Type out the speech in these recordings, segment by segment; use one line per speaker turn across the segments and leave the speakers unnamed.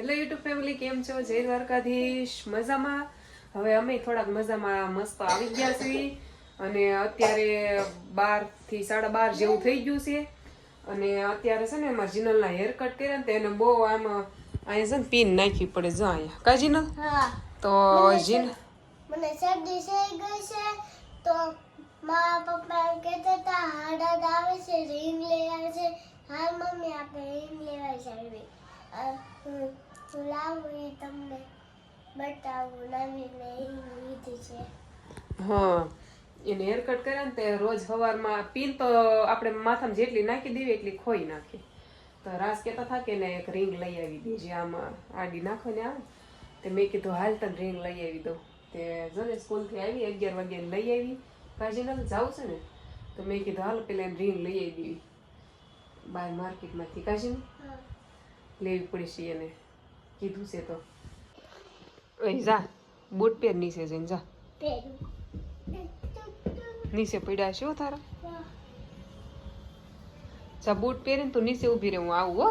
Hello YouTube family કેમ છો? જય દ્વારકાધીશ. મજામાં? હવે અમે થોડાક મજામાં મસ્ત આવી ગયા છીએ. અને અત્યારે બારથી સાડા બાર જેવું થઈ ગયું છે. અને અત્યારે છે ને એમાં જીનલના હેર કટ કર્યા ને તો એને બહુ આમ અહીંયા છે ને પિન નાખવી પડે જો અહીંયા. કા જીનલ? તો જીન
મને શરદી થઈ ગઈ છે. તો મારા પપ્પા એમ કહેતા હતા હાડત આવે છે રીંગ લઈ આવે છે. હાલ મમ્મી આપણે રીંગ લેવા જઈએ તમને બતાવું લીધી છે.
હા એને હેર કટ કર્યા ને તે રોજ સવારમાં પીન તો આપણે માથામાં જેટલી નાખી દેવી એટલી ખોઈ નાખી. તો રાસ કહેતા હતા કે એને એક રિંગ લઈ આવી દીધી આમાં આડી નાખવાની આવે તે મેં કીધું હાલ તને રિંગ લઈ આવી દઉં. તે જો ને સ્કૂલથી આવી અગિયાર વાગ્યા લઈ આવી. કાજીનલ જાવું છે ને તો મેં કીધું હાલ પેલા એને રિંગ લઈ આવી. બાય માર્કેટમાંથી કાજીને
લેવી
લેવી છે એને. કીધું છે તો. જા. બૂટ પહેર નીચે જઈને, જા. નીચે પડ્યા છે તારા. જા, બૂટ પહેરીને તું નીચે ઊભી રહે, હું આવું, હો.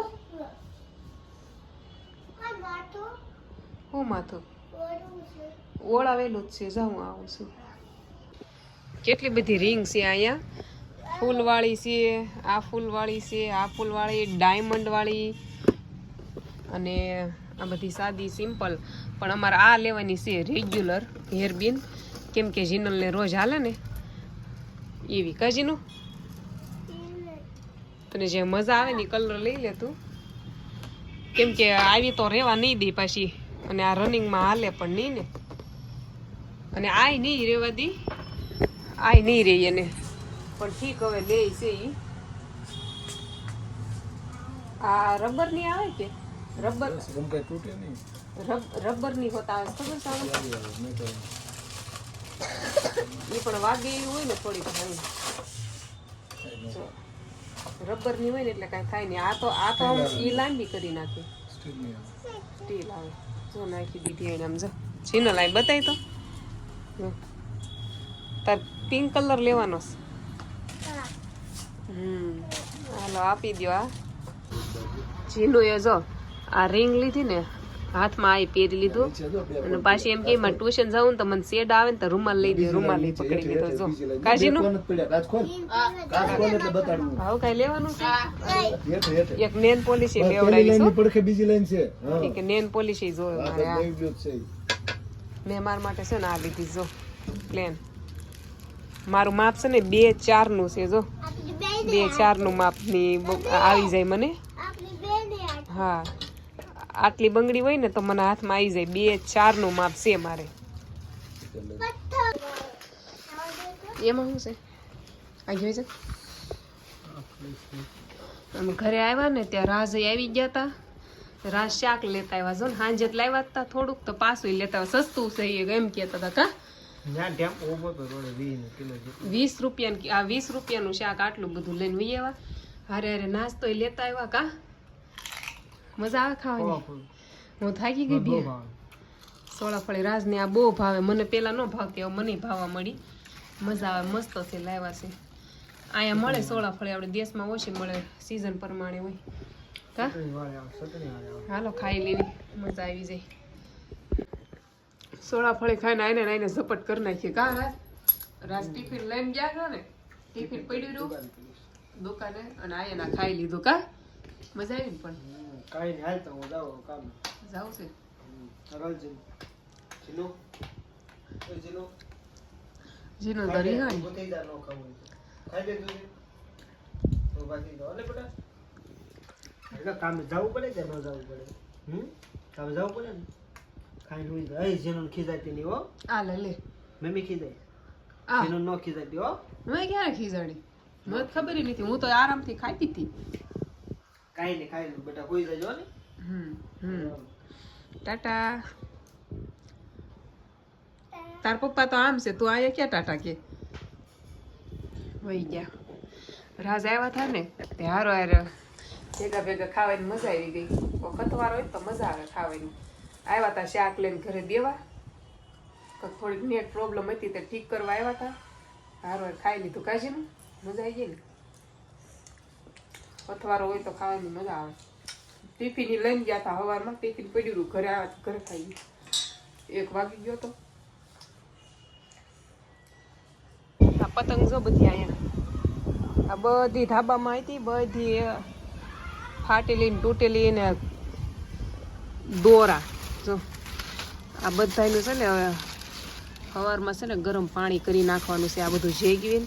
હું માથું?
ઓળાવેલું જ છે, જા, હું આવું છું. કેટલી બધી રિંગ છે અહીંયા. ફૂલવાળી છે, આ ફૂલવાળી છે, આ ફૂલવાળી ડાયમંડવાળી અને આ બધી સાદી, સિમ્પલ. પણ અમારે આ લેવાની છે રેગ્યુલર હેરબીન કેમ કે જીનલને રોજ હાલે ને. એવી. કાજીનું તને જે મજા આવે ને કલર લઈ લે તું. કેમ કે આવી તો રહેવા નહીં દે પાછી. અને આ રનિંગમાં હાલે પણ નહીં ને. અને આય નહીં રહેવા દી. આય નહીં રહી એને. પણ ઠીક હવે લે છે આ આ રબરની આવે કે? રબર
ગમકે તૂટે નહીં.
રબ રબરની હોતા આવે ખબર
તો
એ પણ વાગે એવી હોય ને થોડીક ઘણી. જો રબરની હોય ને એટલે કાંઈ થાય નહીં. આ તો આ તો આમ ઈ લાંબી કરી નાખી.
સ્ટીલ આવે.
જો નાખી દીધી એને આમ જો. છીનો લાઈ બતાય તો. તાર પિંક કલર લેવાનો છે. હમ. હાલો આપી દો આ જીનું એ જો. આ રિંગ લીધી ને હાથમાં આવી પહેરી લીધું અને પાછી એમ કે એમાં ટ્યુશન જવું તો મને શેડ આવે ને તો રૂમાલ લઈ દે રૂમાલ લઈ પકડી લીધો જો
કાજી નું
હવે કઈ લેવાનું એક નેન પોલિશ લેવડાવી
બીજી લાઈન છે
કે નેન પોલિશ જો મારે
આ
આ
લઈ ગયો જ છે ઈ.
મેં મારા માટે છે ને આ લીધી જો પ્લેન મારું માપ છે ને બે ચારનું છે જો બે ચારનું માપની ની આવી જાય મને હા આટલી બંગડી હોય ને તો મને હાથમાં આવી જાય. બે ચારનું માપ છે મારે. એમાં શું છે? આ જોઈ છે? અમે ઘરે આવ્યા ને ત્યાં રાજ આવી ગયા હતા રાજ શાક લેતા આવ્યા. જો ને સાંજે જ લાવ્યા હતા થોડુંક તો પાછું લેતા સસ્તું છે એમ કહેતા હતા કા વીસ રૂપિયા આ વીસ રૂપિયાનું શાક આટલું બધું લઈને વી આવ્યા. હારે હારે નાસ્તો લેતા આવ્યા કા? મજા આવે ખાવાની? હું થાકી ગઈ બે. સોળા ફળી રાજને આ બહુ ભાવે. મને પેલા ન ભાવતી હવે મને ભાવવા મળી. મજા આવે મસ્ત છે લાવ્યા છે. અહીંયા મળે સોળા ફળી આપણે દેશમાં ઓછી મળે સિઝન પ્રમાણે હોય. કા? હાલો ખાઈ લેવી. મજા આવી જાય. સોળા ફળી ખાઈને આઈને આઈને ઝપટ કરી નાખીએ. કા રાજ રાજ ટિફિન લઈને ગયા હતા ને? ટિફિન પડ્યું રહ્યું. દુકાને અને આયા ખાઈ લીધું. કા? મજા આવી ને પણ.
કાંઈ નહીં હાલ તો હું જાઉં કામ.
જાઉં છે?
રલજી જીલો? એ જીલો?
જીનો દરી હા પોતે
ગોતીદાર નો ખાવું ખાઈ દે તું તો બાકી તો અલે બેટા. એટલે કામ જવું પડે કે ન જવું પડે? હમ? કામ જવું પડે ને? ખાઈ નું જાય એ જીનો ખીજાતી નહીં હો.
આ લે લે.
મમ્મી ખીજાય
આ.
જીનો નો ખીજાતી હો.
મેં ક્યારે ખીજાડી? મને ખબર નથી હું તો આરામથી ખાતી હતી
કાંઈ નહીં ખાઈ નહીં બેટા કોઈ જજો ને.
હમ હમ. ટાટા. તાર પપ્પા તો આમ છે તું આયા ક્યાં ટાટા કે? વહી ગયા. રાજ આવ્યા હતા ને તે હારો હાર ભેગા ભેગા ખાવાની મજા આવી ગઈ. વખત વાર હોય તો મજા આવે ખાવાની. આવ્યા હતા શાક લઈને ઘરે દેવા તો થોડીક નેટ પ્રોબ્લેમ હતી તે ઠીક કરવા આવ્યા હતા હારો હાર ખાઈ લીધું. કાજીનું મજા આવી ગઈ ને? પથવારો હોય તો ખાવાની મજા આવે. ટિફિન લઈને ગયા હતા સવારમાં ટિફિન પડ્યું હતું. ઘરે આવ્યા ઘરે ખાઈ ગયું. એક વાગી ગયો તો. પતંગ જો બધી અહીંયા આ બધી ધાબામાં હતી બધી ફાટેલી ને તૂટેલી ને દોરા. જો, આ બધાનું છે ને હવે સવારમાં છે ને ગરમ પાણી કરી નાખવાનું છે, આ બધું જેગવીને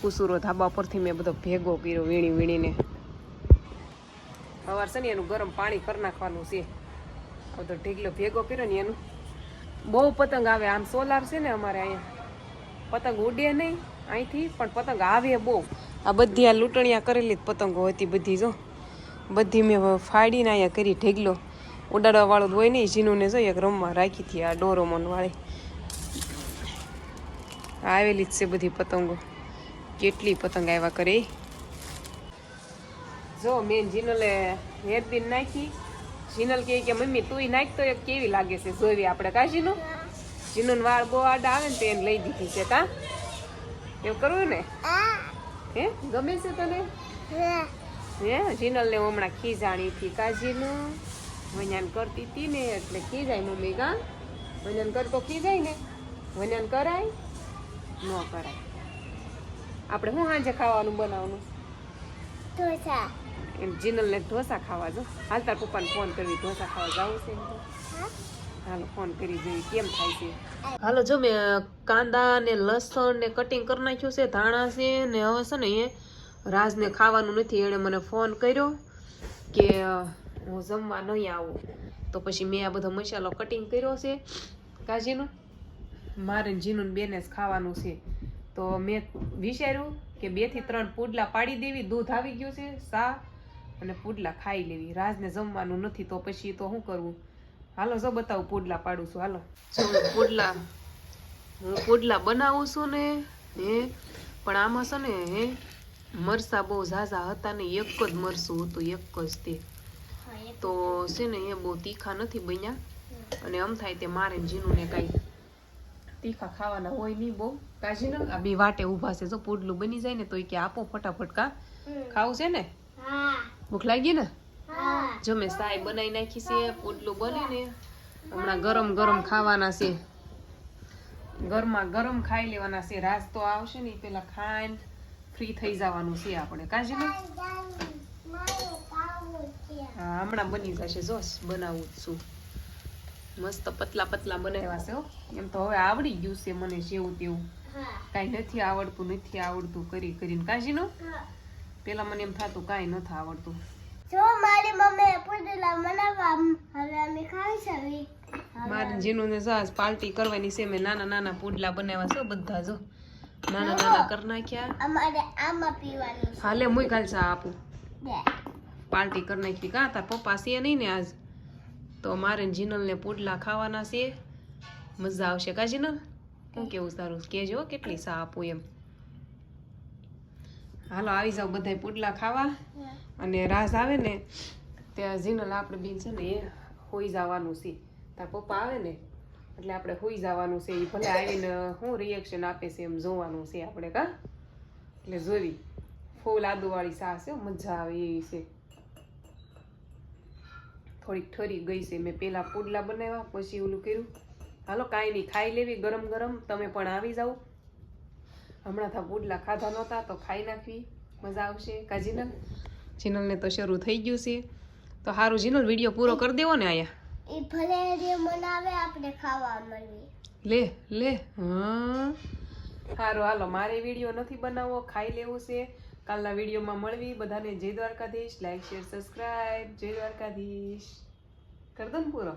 કુસુરો ધાબા પરથી મેં બધો ભેગો કર્યો, વીણી વીણીને. સવાર છે ને એનું ગરમ પાણી કરી નાખવાનું છે. હવે તો ઢીગલો ભેગો કર્યો ને એનું. બહુ પતંગ આવે, આમ સોલાર છે ને અમારે અહીંયા. પતંગ ઉડે નહીં અહીંથી, પણ પતંગ આવે બહુ. આ બધી આ લૂંટણિયા કરેલી જ પતંગો હતી બધી જો. બધી મેં ફાડીને અહીંયા કરી ઢેગલો. ઉડાડવા વાળું હોય નહીં જીનુને જો એક રમવા રાખી હતી આ ડોરોમોનવાળી. આવેલી જ છે બધી પતંગો. કેટલી પતંગ આવ્યા કરે. જો, મેં જીનલે હેરબીન નાખી. જીનલ કહે કે, મમ્મી, તું નાખ તો એક કેવી લાગે છે? જોવી આપણે કા જીનુ? જીનુન વાળ બહુ આડા આવે ને તો એને લઈ દીધી છે, કા? એવું કરવું ને? હે? ગમે છે તને? હે? જીનલ ને હમણાં ખીજાણી હતી, કા જીનુ? વન્યાન કરતી હતી ને, એટલે ખીજાય મમ્મી, કા? વન્યાન કરતો ખીજાય ને. વન્યાન કરાય, ન કરાય. આપણે શું સાંજે ખાવાનું બનાવવાનું?
ઢોસા.
એમ જીનલને ઢોસા ખાવા જો હાલ તાર પપ્પાને ફોન કરવી ઢોસા ખાવા જવું છે. હાલો ફોન કરી જોઈએ કેમ થાય છે? હાલો, જો મેં કાંદા ને લસણ ને કટિંગ કરી નાખ્યું છે, ધાણા છે ને હવે છે ને એ રાજને ખાવાનું નથી, એણે મને ફોન કર્યો કે હું જમવા નહીં આવું. તો પછી મેં આ બધો મસાલો કટિંગ કર્યો છે, કાજીનું. મારે જીનું બેને જ ખાવાનું છે. તો મેં વિચાર્યું કે બેથી ત્રણ પુડલા પાડી દેવી, દૂધ આવી ગયું છે સા અને પુડલા ખાઈ લેવી. રાજને જમવાનું નથી તો પછી તો શું કરવું? હાલો જો બતાવું પુડલા પાડું છું. હાલો. જો પુડલા હું પુડલા બનાવું છું ને હે પણ આમાં છે ને હે મરસા બહુ ઝાઝા હતા ને એક જ મરસું હતું એક જ તે. તો છે ને એ બહુ તીખા નથી બન્યા. અને આમ થાય તે મારે ને જીનુને કાંઈ. તીખા ખાવાના હોય નહીં બહુ. કાજી ને આ બે વાટે ઊભા છે. જો પુડલું બની જાય ને તો એ કે આપો ફટાફટ કા? ખાવું છે ને?
હા.
ભૂખ લાગી ને? જો મેં સાય બનાવી નાખી છે પોટલું બને ને. હમણાં ગરમ ગરમ ખાવાના છે. ઘરમાં ગરમ ખાઈ લેવાના છે. રાસ તો આવશે ને પેલા ખાઈને ફ્રી થઈ જવાનું છે આપણે. કાજી હા હમણાં બની જશે. જો બનાવું જ છું. મસ્ત પતલા પતલા બનાવ્યા છે હો. એમ તો હવે આવડી ગયું છે મને જેવું તેવું. કાંઈ નથી આવડતું નથી આવડતું. કરી કરીને. કાજીનું પેલા મને એમ થતું કાંઈ નથી આવડતું.
જો મારી મમ્મી પુડલા બનાવવા હવે અમે ખાઈ શકીએ
મારે જીનું ને સાસ પાર્ટી કરવાની છે મેં નાના નાના પુડલા બનાવ્યા છે બધા જો. નાના નાના કરી નાખ્યા.
અમારે આમાં પીવાનું છે.
હાલે મુઈ કાલ સા આપું. પાર્ટી કરી નાખી. કા તાર પપ્પા છે નહીં ને આજ? તો મારે ને જીનલને પુડલા ખાવાના છે. મજા આવશે કા જીનલ? શું કેવું સારું કેજો કેટલી સા આપું એમ. હાલો આવી જાવ બધા પુડલા ખાવા. અને રાસ આવે ને ત્યાં જીનલ આપણે બેન છે ને એ હોઈ જવાનું છે. તાર પપ્પા આવે ને એટલે આપણે હોઈ જવાનું છે. એ ભલે આવીને શું રિએક્શન આપે છે એમ જોવાનું છે આપણે કા? એટલે જોવી. ફૂલ આદુવાળી સાસ છે મજા આવે એવી છે. થોડીક ઠરી ગઈ છે. મેં પેલા પુડલા બનાવ્યા પછી ઓલું કર્યું. હાલો કાંઈ નહીં ખાઈ લેવી ગરમ ગરમ. તમે પણ આવી જાઓ. હમણાં તો ગુડલા ખાધા નહોતા તો ખાઈ નાખવી. મજા આવશે. કા જીનલ? જીનલને તો શરૂ થઈ ગયું છે. તો સારું જીનલ વીડિયો પૂરો કરી દેવો ને અહીંયા
એ ભલે જે બનાવે આપણે ખાવા મળવી
લે લે હા. સારું હાલો મારે વીડિયો નથી બનાવવો ખાઈ લેવું છે. કાલના વિડીયોમાં મળવી. બધાને જય દ્વારકાધીશ. લાઈક શેર સબસ્ક્રાઈબ જય દ્વારકાધીશ. કર દો ને પૂરો.